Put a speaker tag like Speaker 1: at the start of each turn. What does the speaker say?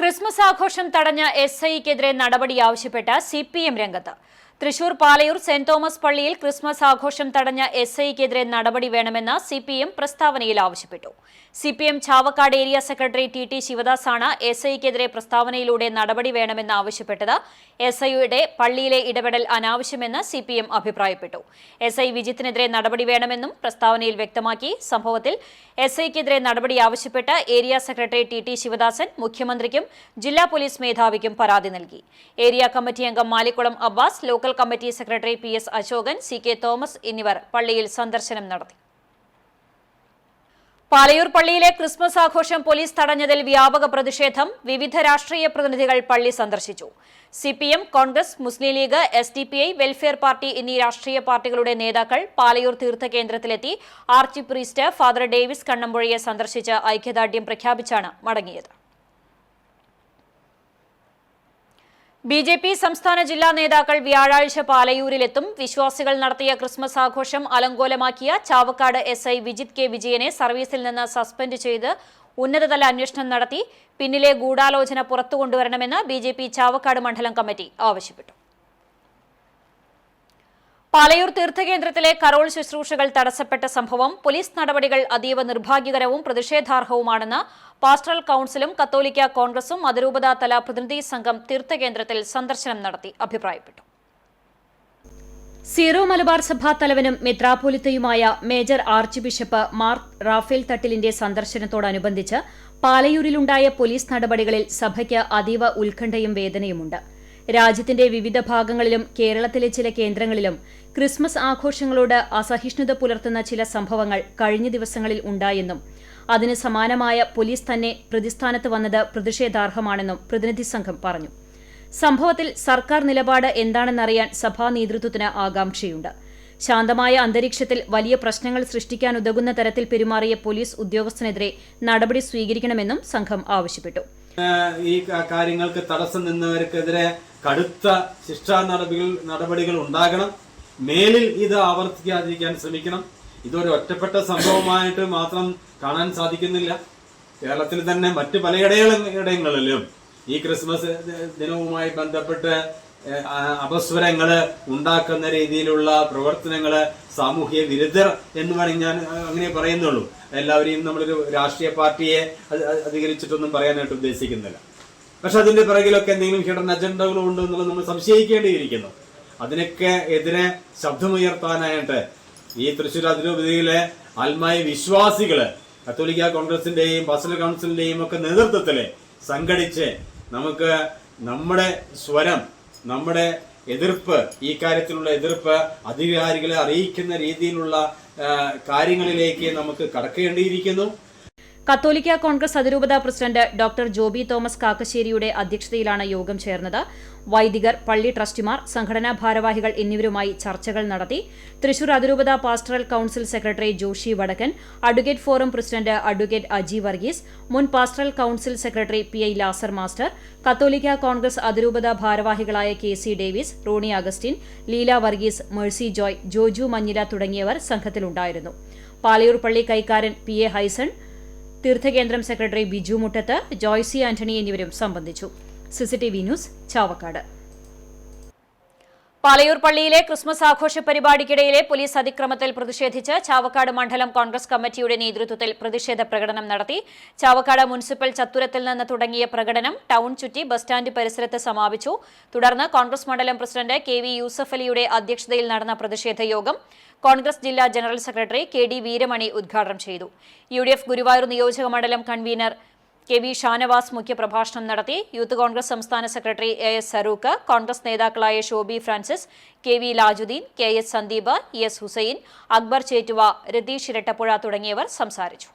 Speaker 1: Christmas ആഘോഷം തടഞ്ഞ S ഐക്കെതിരെ നടപടി ആവശ്യപ്പെട്ട സി പി എം രംഗത്ത്. തൃശൂർ പാലയൂർ സെന്റ് തോമസ് പള്ളിയിൽ ക്രിസ്മസ് ആഘോഷം തടഞ്ഞ എസ് ഐക്കെതിരെ നടപടി വേണമെന്ന് സി പി എം പ്രസ്താവനയിൽ ആവശ്യപ്പെട്ടു. C P M Chavakkad area secretary T T ശിവദാസാണ് S ഐക്കെതിരെ പ്രസ്താവനയിലൂടെ നടപടി വേണമെന്ന് ആവശ്യപ്പെട്ടത്. എസ് ഐയുടെ പള്ളിയിലെ ഇടപെടൽ അനാവശ്യമെന്ന് സി പി എം അഭിപ്രായപ്പെട്ടു. എസ് ഐ വിജിത്തിനെതിരെ നടപടി വേണമെന്നും പ്രസ്താവനയിൽ വ്യക്തമാക്കി. സംഭവത്തിൽ എസ് ഐക്കെതിരെ നടപടി ആവശ്യപ്പെട്ട് area secretary T T Sivadasan മുഖ്യമന്ത്രിക്കും ജില്ലാ പോലീസ് മേധാവിക്കും പരാതി നൽകി. ഏരിയ കമ്മിറ്റി അംഗം Malikkulam Abbas local committee secretary P S Ashokan C K Thomas എന്നിവർ പള്ളിയിൽ സന്ദർശനം നടത്തി. പാലയൂർ പള്ളിയിലെ ക്രിസ്മസ് ആഘോഷം പോലീസ് തടഞ്ഞതിൽ വ്യാപക പ്രതിഷേധം വിവിധ രാഷ്ട്രീയ പ്രതിനിധികൾ പള്ളി സന്ദർശിച്ചു. CPM Congress Muslim League S welfare party എന്നീ രാഷ്ട്രീയ പാർട്ടികളുടെ നേതാക്കൾ പാലയൂർ തീർത്ഥകേന്ദ്രത്തിലെത്തി ആർച്ച് പ്രീസ്റ്റ് ഫാദർ ഡേവിസ് കണ്ണമ്പുഴയെ സന്ദർശിച്ച് ഐക്യദാർഢ്യം പ്രഖ്യാപിച്ചാണ് മടങ്ങിയത്. ബി ജെ പി സംസ്ഥാന ജില്ലാ നേതാക്കൾ വ്യാഴാഴ്ച പാലയൂരിലെത്തും. വിശ്വാസികൾ നടത്തിയ ക്രിസ്മസ് ആഘോഷം അലങ്കോലമാക്കിയ Chavakkad S I Vijith K വിജയനെ സർവീസിൽ നിന്ന് സസ്പെൻഡ് ചെയ്ത് ഉന്നതതല അന്വേഷണം നടത്തി. പിന്നിലെ ഗൂഢാലോചന പുറത്തുകൊണ്ടുവരണമെന്ന് ബി ജെ പി ചാവക്കാട് മണ്ഡലം കമ്മിറ്റി ആവശ്യപ്പെട്ടു. പാലയൂർ തീർത്ഥകേന്ദ്രത്തിലെ കരോൾ ശുശ്രൂഷകൾ തടസ്സപ്പെട്ട സംഭവം പോലീസ് നടപടികൾ അതീവ നിർഭാഗ്യകരവും പ്രതിഷേധാർഹവുമാണെന്ന് പാസ്റ്ററൽ കൌൺസിലും കത്തോലിക്ക കോൺഗ്രസും അതിരൂപത തല പ്രതിനിധി സംഘം തീർത്ഥകേന്ദ്രത്തിൽ സന്ദർശനം നടത്തി അഭിപ്രായപ്പെട്ടു. സീറോ മലബാർ സഭാ തലവനും മെത്രാപോലിത്തയുമായ major arch bishop Mar Raphael തട്ടിലിന്റെ സന്ദർശനത്തോടനുബന്ധിച്ച് പാലയൂരിലുണ്ടായ പോലീസ് നടപടികളിൽ സഭയ്ക്ക് അതീവ ഉത്കണ്ഠയും വേദനയുമുണ്ട്. രാജ്യത്തിന്റെ വിവിധ ഭാഗങ്ങളിലും കേരളത്തിലെ ചില കേന്ദ്രങ്ങളിലും ക്രിസ്മസ് ആഘോഷങ്ങളോട് അസഹിഷ്ണുത പുലർത്തുന്ന ചില സംഭവങ്ങൾ കഴിഞ്ഞ ദിവസങ്ങളിൽ ഉണ്ടായെന്നും അതിന് സമാനമായ പോലീസ് തന്നെ പ്രതിസ്ഥാനത്ത് വന്നത് പ്രതിഷേധാർഹമാണെന്നും പ്രതിനിധി സംഘം പറഞ്ഞു. സംഭവത്തിൽ സർക്കാർ നിലപാട് എന്താണെന്നറിയാൻ സഭാ നേതൃത്വത്തിന് ആകാംക്ഷയുണ്ട്. ശാന്തമായ അന്തരീക്ഷത്തിൽ വലിയ പ്രശ്നങ്ങൾ സൃഷ്ടിക്കാൻ സൃഷ്ടിക്കാനുതകുന്ന തരത്തിൽ പെരുമാറിയ പോലീസ് ഉദ്യോഗസ്ഥനെതിരെ നടപടി സ്വീകരിക്കണമെന്നും സംഘം ആവശ്യപ്പെട്ടു.
Speaker 2: ഈ കാര്യങ്ങൾക്ക് തടസ്സം നിന്നവർക്കെതിരെ കടുത്ത ശിക്ഷാ നടപടികൾ നടപടികൾ ഉണ്ടാകണം. മേലിൽ ഇത് ആവർത്തിക്കാതിരിക്കാൻ ശ്രമിക്കണം. ഇതൊരു ഒറ്റപ്പെട്ട സംഭവമായിട്ട് മാത്രം കാണാൻ സാധിക്കുന്നില്ല. കേരളത്തിൽ തന്നെ മറ്റു പല ഇടങ്ങളിലും ഈ ക്രിസ്മസ് ദിനവുമായി ബന്ധപ്പെട്ട് അപസ്വരങ്ങൾ ഉണ്ടാക്കുന്ന രീതിയിലുള്ള പ്രവർത്തനങ്ങൾ സാമൂഹ്യ വിരുദ്ധർ എന്ന് വേണമെങ്കിൽ ഞാൻ അങ്ങനെ പറയുന്നുള്ളൂ. എല്ലാവരെയും നമ്മളൊരു രാഷ്ട്രീയ പാർട്ടിയെ അധികരിച്ചിട്ടൊന്നും പറയാനായിട്ട് ഉദ്ദേശിക്കുന്നില്ല. പക്ഷെ അതിന്റെ പിറകിലൊക്കെ എന്തെങ്കിലും ഹിഡൻ അജണ്ടകളും ഉണ്ട് എന്നുള്ളത് നമ്മൾ സംശയിക്കേണ്ടിയിരിക്കുന്നു. അതിനൊക്കെ എതിരെ ശബ്ദമുയർത്താനായിട്ട് ഈ തൃശ്ശൂർ അതിരൂപതയിലെ ആത്മായ വിശ്വാസികൾ കത്തോലിക്ക കോൺഗ്രസിന്റെയും പാസ്റ്റൽ കൗൺസിലിന്റെയും ഒക്കെ നേതൃത്വത്തിൽ സംഘടിച്ച് നമുക്ക് നമ്മുടെ സ്വരം നമ്മുടെ എതിർപ്പ് ഈ കാര്യത്തിലുള്ള എതിർപ്പ് അധികാരികളെ അറിയിക്കുന്ന രീതിയിലുള്ള കാര്യങ്ങളിലേക്ക് നമുക്ക് കടക്കേണ്ടിയിരിക്കുന്നു.
Speaker 1: കത്തോലിക്ക കോൺഗ്രസ് അതിരൂപത പ്രസിഡന്റ് ഡോക്ടർ ജോബി തോമസ് കാക്കശ്ശേരിയുടെ അധ്യക്ഷതയിലാണ് യോഗം ചേർന്നത്. വൈദികർ പള്ളി ട്രസ്റ്റിമാർ സംഘടനാ ഭാരവാഹികൾ എന്നിവരുമായി ചർച്ചകൾ നടത്തി. തൃശൂർ അതിരൂപത pastoral council secretary Joshi Vadakkan advocate forum president advocate Aji Varghese മുൻ pastoral council secretary P I Lazar master Catholic Congress അതിരൂപത ഭാരവാഹികളായ K C Davis Rony Augustine Leela Varghese Mercy Joy Joju Manjila തുടങ്ങിയവർ സംഘത്തിലുണ്ടായിരുന്നു. പാലയൂർ പള്ളി കൈക്കാരൻ P A Hyson തീർത്ഥകേന്ദ്രം secretary Biju Muttath Joicy Antony എന്നിവരും സംബന്ധിച്ചു. CCTV news Chavakkad. പാലയൂർ പള്ളിയിലെ ക്രിസ്മസ് ആഘോഷ പരിപാടിക്കിടയിലെ പോലീസ് അതിക്രമത്തിൽ പ്രതിഷേധിച്ച് ചാവക്കാട് മണ്ഡലം കോൺഗ്രസ് കമ്മിറ്റിയുടെ നേതൃത്വത്തിൽ പ്രതിഷേധ പ്രകടനം നടത്തി. ചാവക്കാട് മുനിസിപ്പൽ ചത്തുരത്തിൽ നിന്ന് തുടങ്ങിയ പ്രകടനം ടൗൺ ചുറ്റി ബസ് സ്റ്റാൻഡ് പരിസരത്ത് സമാപിച്ചു. തുടർന്ന് കോൺഗ്രസ് മണ്ഡലം പ്രസിഡന്റ് കെ വി യൂസഫ് അലിയുടെ അധ്യക്ഷതയിൽ നടന്ന പ്രതിഷേധ യോഗം കോൺഗ്രസ് ജില്ലാ general secretary K D Veeramani ഉദ്ഘാടനം ചെയ്തു. യു ഡി എഫ് ഗുരുവായൂർ നിയോജക മണ്ഡലം കൺവീനർ കെ വി ഷാനവാസ് മുഖ്യപ്രഭാഷണം നടത്തി. യൂത്ത് കോൺഗ്രസ് സംസ്ഥാന secretary A S Sarooq Congress നേതാക്കളായ Shoby Francis K V Lajuddin K S Sandeep E S Hussain Akbar Chettuva Ratheesh Irattappuzha തുടങ്ങിയവർ സംസാരിച്ചു.